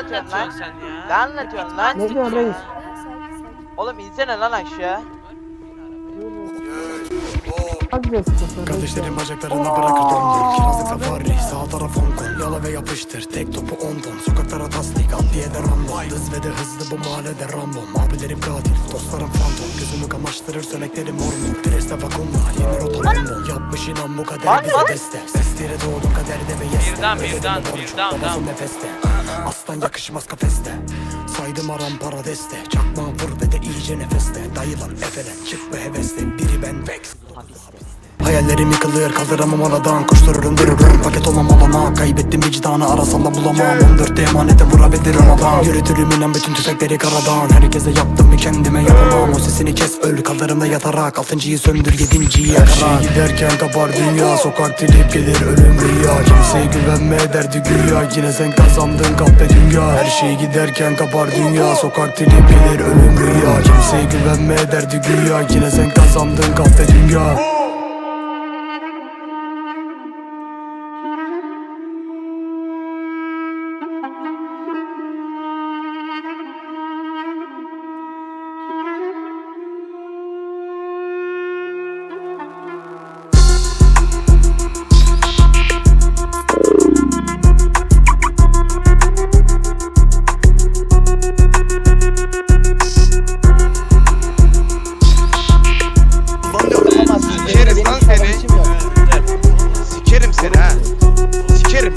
anlatıyorsun lan? sen ya? Ne anlatıyorsun lan? Ne diyorsun reis? Oğlum insene lan aşağı. Az bir sıkıntı. Kardeşlerim bacaklarında bırakır dondum Kirazlık safari sağ taraf Hong Kong Yala ve yapıştır tek topu on ton Sokaklara tasdik al diye de random Hız ve de hızlı bu mahallede random Abilerim katil dostlarım fantom Gözümü kamaştırır söneklerim mormor Preste vakumla yeni rota London Yapmış inan bu kader bize lan. destek Sestire doğdum kaderde ve yeste. Birden, birden, birden, tamam. nefeste. Aslan yakışmaz kafeste. Saydım aram para deste Çakma vur ve de iyice nefeste. Dayılan efelen çık ve hevesle. Biri ben. Vex Hayallerim yıkılır kaldıramam aradan. Koştururum dururum paket olmam olana Kaybettim vicdanı arasam da bulamam. 14'te emanete vurabilirim adam Yürütürüm inen bütün tüfekleri karadan. Herkese yaptım mı kendime yapamam. O sesini kes öl kaldırımda yatarak. Altıncıyı söndür yedinciyi yakarak Her şey giderken kapar dünya. Sokak trip gelir ölüm rüya. Kimseye güvenme derdi güya. Yine sen kazandın kahpe dünya. Her şey giderken kapar dünya. Sokak trip gelir ölüm rüya. Kimseye güvenme derdi güya. Yine sen kazandın kahpe dünya Sikerim.